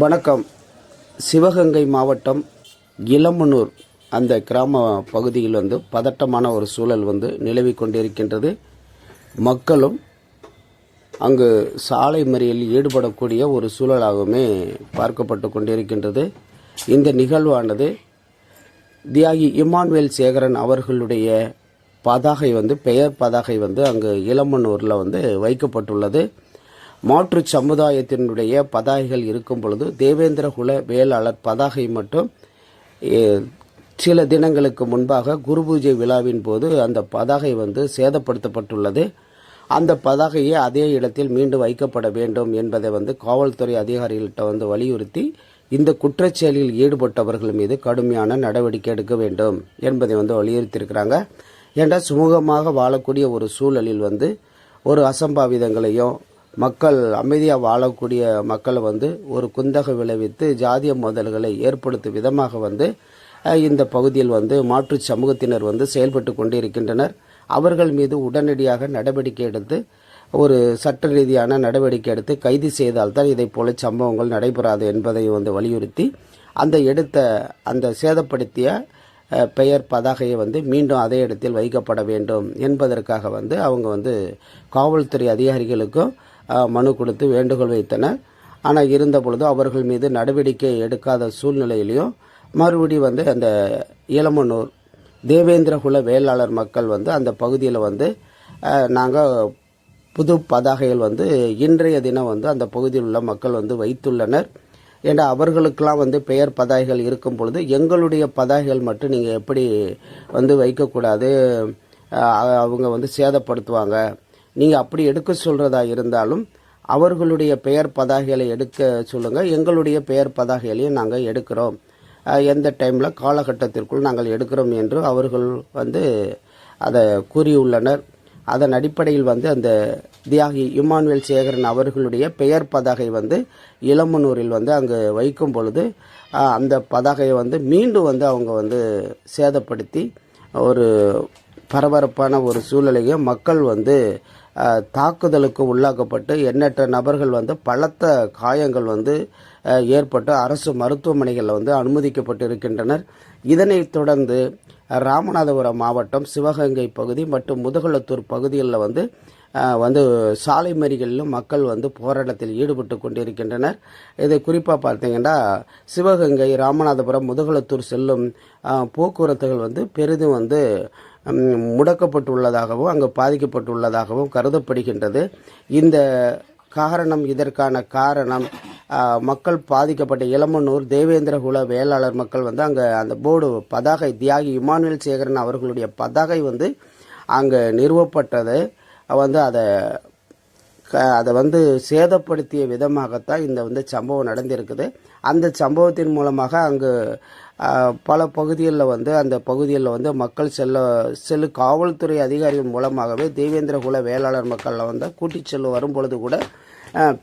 வணக்கம். சிவகங்கை மாவட்டம் இளமனூர் அந்த கிராம பகுதியில் வந்து பதட்டமான ஒரு சூழல் வந்து நிலவி கொண்டிருக்கின்றது. மக்களும் அங்கு சாலை மறியலில் ஈடுபடக்கூடிய ஒரு சூழலாகவுமே பார்க்கப்பட்டு கொண்டிருக்கின்றது. இந்த நிகழ்வானது தியாகி இமானுவேல் சேகரன் அவர்களுடைய பதாகை வந்து பெயர் பதாகை வந்து அங்கு இளமனூரில் வந்து வைக்கப்பட்டுள்ளது. மாற்று சமுதாயத்தினுடைய பதாகைகள் இருக்கும் பொழுது தேவேந்திர குல வேளாளர் பதாகை மட்டும் சில தினங்களுக்கு முன்பாக குரு பூஜை விழாவின் போது அந்த பதாகை வந்து சேதப்படுத்தப்பட்டுள்ளது. அந்த பதாகையே அதே இடத்தில் மீண்டும் வைக்கப்பட வேண்டும் என்பதை வந்து காவல்துறை அதிகாரிகள்கிட்ட வந்து வலியுறுத்தி இந்த குற்றச்செயலில் ஈடுபட்டவர்கள் மீது கடுமையான நடவடிக்கை எடுக்க வேண்டும் என்பதை வந்து வலியுறுத்தியிருக்கிறாங்க. ஏன்னா சுமூகமாக வாழக்கூடிய ஒரு சூழலில் வந்து ஒரு அசம்பாவிதங்களையும் மக்கள் அமைதியாக வாழக்கூடிய மக்களை வந்து ஒரு குந்தக விளைவித்து ஜாதிய மோதல்களை ஏற்படுத்தும் விதமாக வந்து இந்த பகுதியில் வந்து மாற்று சமூகத்தினர் வந்து செயல்பட்டு கொண்டிருக்கின்றனர். அவர்கள் மீது உடனடியாக நடவடிக்கை எடுத்து ஒரு சட்ட ரீதியான நடவடிக்கை எடுத்து கைது செய்தால்தான் இதை போல சம்பவங்கள் நடைபெறாது என்பதை வந்து வலியுறுத்தி அந்த எடுத்த அந்த சேதப்படுத்திய பெயர் பதாகையை வந்து மீண்டும் அதே இடத்தில் வைக்கப்பட வேண்டும் என்பதற்காக வந்து அவங்க வந்து காவல்துறை அதிகாரிகளுக்கும் மனு கொடுத்து வேண்டுகோள் வைத்தனர். ஆனால் இருந்த பொழுது அவர்கள் மீது நடவடிக்கை எடுக்காத சூழ்நிலையிலையும் மறுபடி வந்து அந்த இளமனூர் தேவேந்திரகுல வேளாளர் மக்கள் வந்து அந்த பகுதியில் வந்து நாங்கள் புது பதாகைகள் வந்து இன்றைய தினம் வந்து அந்த பகுதியில் உள்ள மக்கள் வந்து வைத்துள்ளனர். ஏன்னா அவர்களுக்கெல்லாம் வந்து பெயர் பதாகைகள் இருக்கும் பொழுது எங்களுடைய பதாகைகள் மட்டும் நீங்கள் எப்படி வந்து வைக்கக்கூடாது? அவங்க வந்து சேதப்படுத்துவாங்க. நீங்கள் அப்படி எடுக்க சொல்கிறதா இருந்தாலும் அவர்களுடைய பெயர் பதாகைகளை எடுக்க சொல்லுங்கள் எங்களுடைய பெயர் பதாகைகளையும் நாங்கள் எடுக்கிறோம். எந்த டைமில்? காலகட்டத்திற்குள் நாங்கள் எடுக்கிறோம் என்று அவர்கள் வந்து அதை கூறியுள்ளனர். அதன் அடிப்படையில் வந்து அந்த தியாகி இமானுவேல் சேகரன் அவர்களுடைய பெயர் பதாகை வந்து இளமனூரில் வந்து அங்கு வைக்கும் பொழுது அந்த பதாகையை வந்து மீண்டும் வந்து அவங்க வந்து சேதப்படுத்தி ஒரு பரபரப்பான ஒரு சூழ்நிலையை மக்கள் வந்து தாக்குதலுக்கு உள்ளாக்கப்பட்டு எண்ணற்ற நபர்கள் வந்து பலத்த காயங்கள் வந்து ஏற்பட்டு அரசு மருத்துவமனைகளில் வந்து அனுமதிக்கப்பட்டு இருக்கின்றனர் இதனைத் தொடர்ந்து ராமநாதபுரம் மாவட்டம் சிவகங்கை பகுதி மற்றும் முதுகுளத்தூர் பகுதிகளில் வந்து வந்து சாலை மறிகளிலும் மக்கள் வந்து போராட்டத்தில் ஈடுபட்டு கொண்டிருக்கின்றனர். இதை குறிப்பாக பார்த்தீங்கன்னா சிவகங்கை ராமநாதபுரம் முதுகுளத்தூர் செல்லும் போக்குவரத்துகள் வந்து பெரிதும் வந்து முடக்கப்பட்டுள்ளதாகவும் அங்கு பாதிக்கப்பட்டுள்ளதாகவும் கருதப்படுகின்றது. இந்த காரணம் இதற்கான காரணம் மக்கள் பாதிக்கப்பட்ட இளமனூர் தேவேந்திரகுல வேளாளர் மக்கள் வந்து அங்கே அந்த போர்டு பதாகை தியாகி இமானுவேல் சேகரன் அவர்களுடைய பதாகை வந்து அங்கே நிறுவப்பட்டது. வந்து அதை அதை வந்து சேதப்படுத்திய விதமாகத்தான் இந்த வந்து சம்பவம் நடந்திருக்குது. அந்த சம்பவத்தின் மூலமாக அங்கு பல பகுதிகளில் வந்து அந்த பகுதிகளில் வந்து மக்கள் செல்ல செல்லு காவல்துறை அதிகாரிகள் மூலமாகவே தேவேந்திரகுல வேளாளர் மக்களில் வந்து கூட்டிச் செல்ல வரும்பொழுது கூட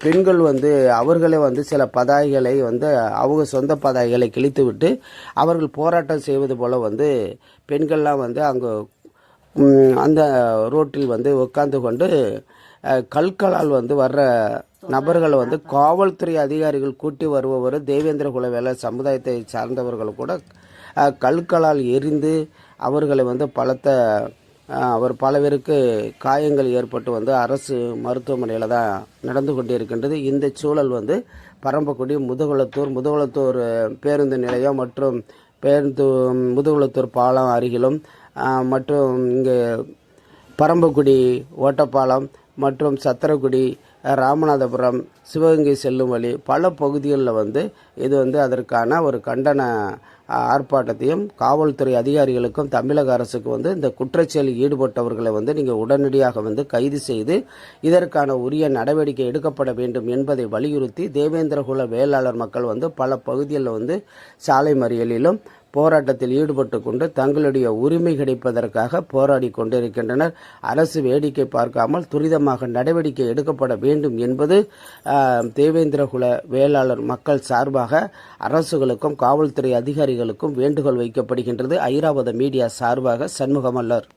பெண்கள் வந்து அவர்களே வந்து சில பதாகைகளை வந்து அவங்க சொந்த பதாகைகளை கிழித்து விட்டு அவர்கள் போராட்டம் செய்வது போல் வந்து பெண்கள்லாம் வந்து அங்கே அந்த ரோட்டில் வந்து உட்கார்ந்து கொண்டு கற்களால் வந்து வர்ற நபர்களை வந்து காவல்துறை அதிகாரிகள் கூட்டி வருபவர் தேவேந்திர குலவேல சமுதாயத்தை சார்ந்தவர்கள் கூட கல்களால் கற்களால் எரிந்து அவர்களை வந்து பலத்த அவர் பல பேருக்கு காயங்கள் ஏற்பட்டு வந்து அரசு மருத்துவமனையில் தான் நடந்து கொண்டிருக்கின்றது. இந்த சூழல் வந்து பரம்பக்குடி முதுகுளத்தூர் முதுகுளத்தூர் பேருந்து நிலையம் மற்றும் பேருந்து முதுகுளத்தூர் பாலம் அருகிலும் மற்றும் இங்கே பரம்பக்குடி ஓட்டப்பாலம் மற்றும் சத்திரக்குடி ராமநாதபுரம் சிவகங்கை செல்லும் வழி பல பகுதிகளில் வந்து இது வந்து அதற்கான ஒரு கண்டன ஆர்ப்பாட்டத்தையும் காவல்துறை அதிகாரிகளுக்கும் தமிழக அரசுக்கு வந்து இந்த குற்றச்செயலில் ஈடுபட்டவர்களை வந்து நீங்கள் உடனடியாக வந்து கைது செய்து இதற்கான உரிய நடவடிக்கை எடுக்கப்பட வேண்டும் என்பதை வலியுறுத்தி தேவேந்திரகுல வேளாளர் மக்கள் வந்து பல பகுதிகளில் வந்து சாலை மறியலிலும் போராட்டத்தில் ஈடுபட்டு கொண்டு தங்களுடைய உரிமை கிடைப்பதற்காக போராடி கொண்டிருக்கின்றனர். அரசு வேடிக்கை பார்க்காமல் துரிதமாக நடவடிக்கை எடுக்கப்பட வேண்டும் என்பது தேவேந்திரகுல வேளாளர் மக்கள் சார்பாக அரசுகளுக்கும் காவல்துறை அதிகாரிகளுக்கும் வேண்டுகோள் வைக்கப்படுகின்றது. ஐராவத மீடியா சார்பாக சண்முகமல்லர்.